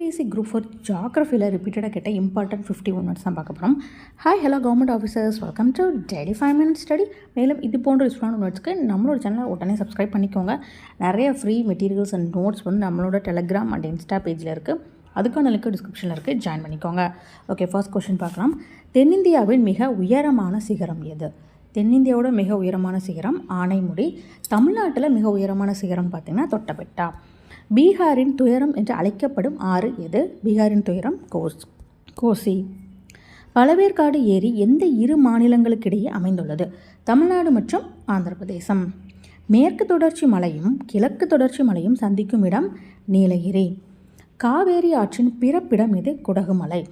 BSc group for ஜாகிரஃபியில் ரிப்பீட்டடாக கேட்ட important fifty one minutes தான் பார்க்க போகிறோம் hi hello government officers welcome to daily five minutes study மேலும் இது போன்ற யூஸ்ஃபுல்லான நோட்ஸ்க்கு நம்மளோட சேனலை உடனே சப்ஸ்கிரைப் பண்ணிக்கோங்க. நிறைய ஃப்ரீ மெட்டீரியல்ஸ் அண்ட் நோட்ஸ் வந்து நம்மளோட டெலகிராம் அண்ட் இன்ஸ்டா பேஜில் இருக்குது அதுக்கான லிங்க் டிஸ்கிரிப்ஷனில் இருக்குது ஜாயின் பண்ணிக்கோங்க. ஓகே ஃபர்ஸ்ட் கொஷின் பார்க்கலாம். தென்னிந்தியாவின் மிக உயரமான சிகரம் எது? தென்னிந்தியாவோட மிக உயரமான சிகரம் ஆனைமுடி. தமிழ்நாட்டில் மிக உயரமான சிகரம் பார்த்திங்கன்னா தொட்டபெட்டா. பீகாரின் துயரம் என்று அழைக்கப்படும் ஆறு எது? பீகாரின் துயரம் கோஸ் கோசி. பழவேற்காடு ஏரி எந்த இரு மாநிலங்களுக்கிடையே அமைந்துள்ளது? தமிழ்நாடு மற்றும் ஆந்திர பிரதேசம் மேற்கு தொடர்ச்சி மலையும் கிழக்கு தொடர்ச்சி மலையும் சந்திக்கும் இடம் நீலகிரி. காவேரி ஆற்றின் பிறப்பிடம் இது குடகுமலை.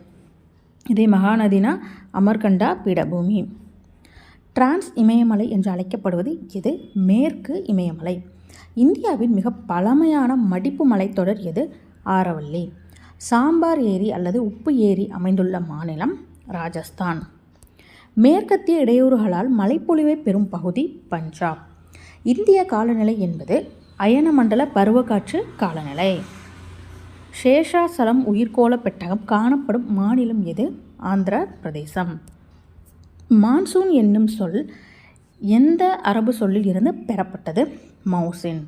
இதே மகாநதினா அமர்கண்டா பீடபூமி. டிரான்ஸ் இமயமலை என்று அழைக்கப்படுவது இது மேற்கு இமயமலை. இந்தியாவின் மிக பழமையான மடிப்பு மலைத்தொடர் எது? ஆரவல்லி சாம்பார் ஏரி அல்லது உப்பு ஏரி அமைந்துள்ள மாநிலம் ராஜஸ்தான். மேற்கத்திய இடையூறுகளால் மழைப்பொழிவை பெறும் பகுதி பஞ்சாப். இந்திய காலநிலை என்பது அயனமண்டல பருவக்காற்று காலநிலை. சேஷாசலம் உயிர்கோள பெட்டகம் காணப்படும் மாநிலம் எது? ஆந்திர பிரதேசம். மான்சூன் என்னும் சொல் எந்த அரபு சொல்லில் இருந்து பெறப்பட்டது? மௌசின்.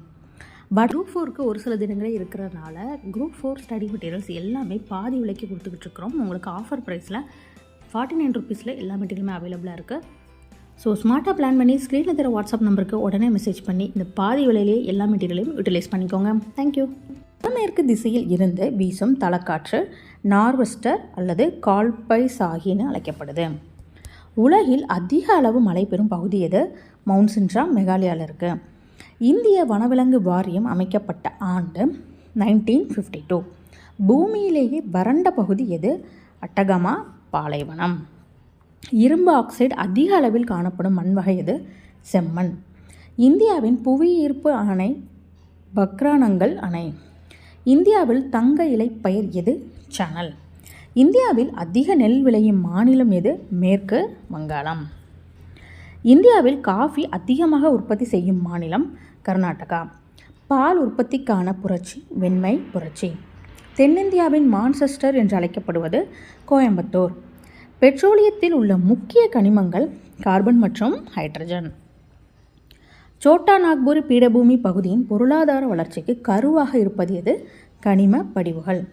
பட் குரூப் ஃபோருக்கு ஒரு சில தினங்களே இருக்கிறதுனால குரூப் ஃபோர் ஸ்டடி மெட்டீரியல்ஸ் எல்லாமே பாதி விலைக்கு கொடுத்துக்கிட்டு இருக்கிறோம். உங்களுக்கு ஆஃபர் ப்ரைஸில் ஃபார்ட்டி நைன் ருபீஸில் எல்லா மெட்டீரியலுமே அவைலபிளாக இருக்குது ஸோ ஸ்மார்ட்டாக பிளான் பண்ணி ஸ்க்ரீனில் தர வாட்ஸ்அப் நம்பருக்கு உடனே மெசேஜ் பண்ணி இந்த பாதி விலையிலேயே எல்லா மெட்டீரியலையும் யூட்டிலைஸ் பண்ணிக்கோங்க. தேங்க்யூ வடமேற்கு திசையில் இருந்து வீசும் தலக்காற்று நார்வெஸ்டர் அல்லது கால்பை சாகின்னு அழைக்கப்படுது. உலகில் அதிக அளவு மழை பெறும் பகுதி எது? மவுண்ட் சின்ட்ரா மெகாலயாவில் இருக்குது இந்திய வனவிலங்கு வாரியம் அமைக்கப்பட்ட ஆண்டு நைன்டீன் ஃபிஃப்டி டூ பூமியிலேயே வறண்ட பகுதி எது? அட்டகமா பாலைவனம். இரும்பு ஆக்சைடு அதிக அளவில் காணப்படும் மண் வகை எது? செம்மண். இந்தியாவின் புவியீர்ப்பு அணை பக்ரானங்கள் அணை. இந்தியாவில் தங்க இலை பயிர் எது? சனல். இந்தியாவில் அதிக நெல் விளையும் மாநிலம் எது? மேற்கு வங்காளம். இந்தியாவில் காஃபி அதிகமாக உற்பத்தி செய்யும் மாநிலம் கர்நாடகா. பால் உற்பத்திக்கான புரட்சி வெண்மை புரட்சி. தென்னிந்தியாவின் மான்செஸ்டர் என்று அழைக்கப்படுவது கோயம்புத்தூர். பெட்ரோலியத்தில் உள்ள முக்கிய கனிமங்கள் கார்பன் மற்றும் ஹைட்ரஜன். சோட்டா நாக்பூர் பீடபூமி பகுதியின் பொருளாதார வளர்ச்சிக்கு கருவாக இருப்பது எது? கனிம படிவுகள்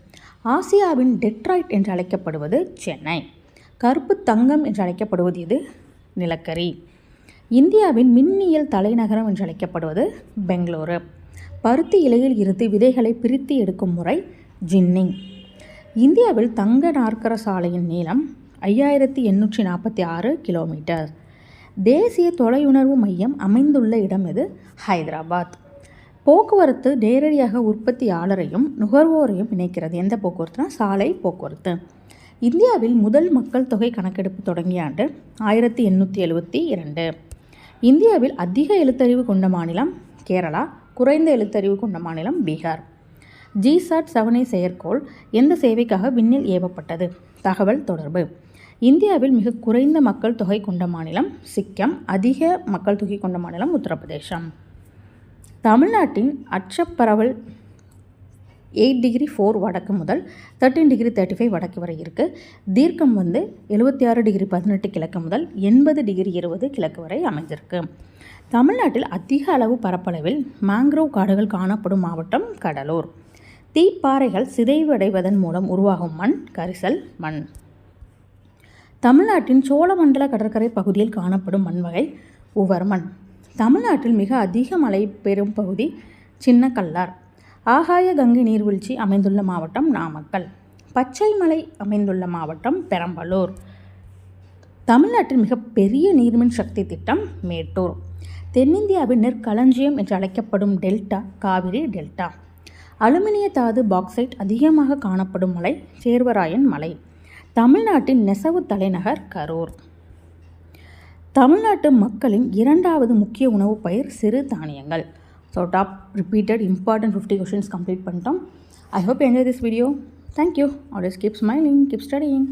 ஆசியாவின் டெட்ராய்ட் என்று அழைக்கப்படுவது சென்னை. கருப்பு தங்கம் என்று அழைக்கப்படுவது இது நிலக்கரி. இந்தியாவின் மின்னியல் தலைநகரம் என்று அழைக்கப்படுவது பெங்களூரு. பருத்தி இலையில் இருந்து விதைகளை பிரித்து எடுக்கும் முறை ஜின்னிங். இந்தியாவில் தங்க நாற்கர சாலையின் நீளம் ஐயாயிரத்தி எண்ணூற்றி நாற்பத்தி ஆறு கிலோமீட்டர். தேசிய தொலையுணர்வு மையம் அமைந்துள்ள இடம் இது ஹைதராபாத். போக்குவரத்து நேரடியாக உற்பத்தியாளரையும் நுகர்வோரையும் இணைக்கிறது. எந்த போக்குவரத்துனா? சாலை போக்குவரத்து. இந்தியாவில் முதல் மக்கள் தொகை கணக்கெடுப்பு தொடங்கிய ஆண்டு ஆயிரத்தி எண்ணூற்றி எழுபத்தி இரண்டு. இந்தியாவில் அதிக எழுத்தறிவு கொண்ட மாநிலம் கேரளா குறைந்த எழுத்தறிவு கொண்ட மாநிலம் பீகார். ஜிசாட் செவனே செயற்கோள் எந்த சேவைக்காக விண்ணில் ஏவப்பட்டது? தகவல் தொடர்பு. இந்தியாவில் மிக குறைந்த மக்கள் தொகை கொண்ட மாநிலம் சிக்கிம் அதிக மக்கள் தொகை கொண்ட மாநிலம் உத்தரப்பிரதேசம். தமிழ்நாட்டின் அச்சப்பரவல் எயிட் டிகிரி ஃபோர் வடக்கு முதல் தேர்ட்டின் டிகிரி தேர்ட்டி ஃபைவ் வடக்கு வரை இருக்குது தீர்க்கம் வந்து எழுபத்தி ஆறு டிகிரி பதினெட்டு கிழக்கு முதல் எண்பது டிகிரி இருபது கிழக்கு வரை அமைஞ்சிருக்கு தமிழ்நாட்டில் அதிக அளவு பரப்பளவில் மேங்க்ரோவ் காடுகள் காணப்படும் மாவட்டம் கடலூர். தீப்பாறைகள் சிதைவடைவதன் மூலம் உருவாகும் மண் கரிசல் மண். தமிழ்நாட்டின் சோழமண்டல கடற்கரை பகுதியில் காணப்படும் மண் வகை உவர் மண். தமிழ்நாட்டில் மிக அதிக மழை பெறும் பகுதி சின்ன கல்லார் ஆகாய கங்கை நீர்வீழ்ச்சி அமைந்துள்ள மாவட்டம் நாமக்கல். பச்சை மலை அமைந்துள்ள மாவட்டம் பெரம்பலூர். தமிழ்நாட்டில் மிகப்பெரிய நீர்மின் சக்தி திட்டம் மேட்டூர். தென்னிந்தியாவின் நெற்களஞ்சியம் என்று அழைக்கப்படும் டெல்டா காவிரி டெல்டா. அலுமினிய தாது பாக்சைட் அதிகமாக காணப்படும் மலை சேர்வராயன் மலை. தமிழ்நாட்டின் நெசவு தலைநகர் கரூர். தமிழ்நாட்டு மக்களின் இரண்டாவது முக்கிய உணவு பயிர் சிறு தானியங்கள். So top repeated important fifty questions complete பண்ணிட்டோம். I hope enjoy this video thank you always keep smiling keep studying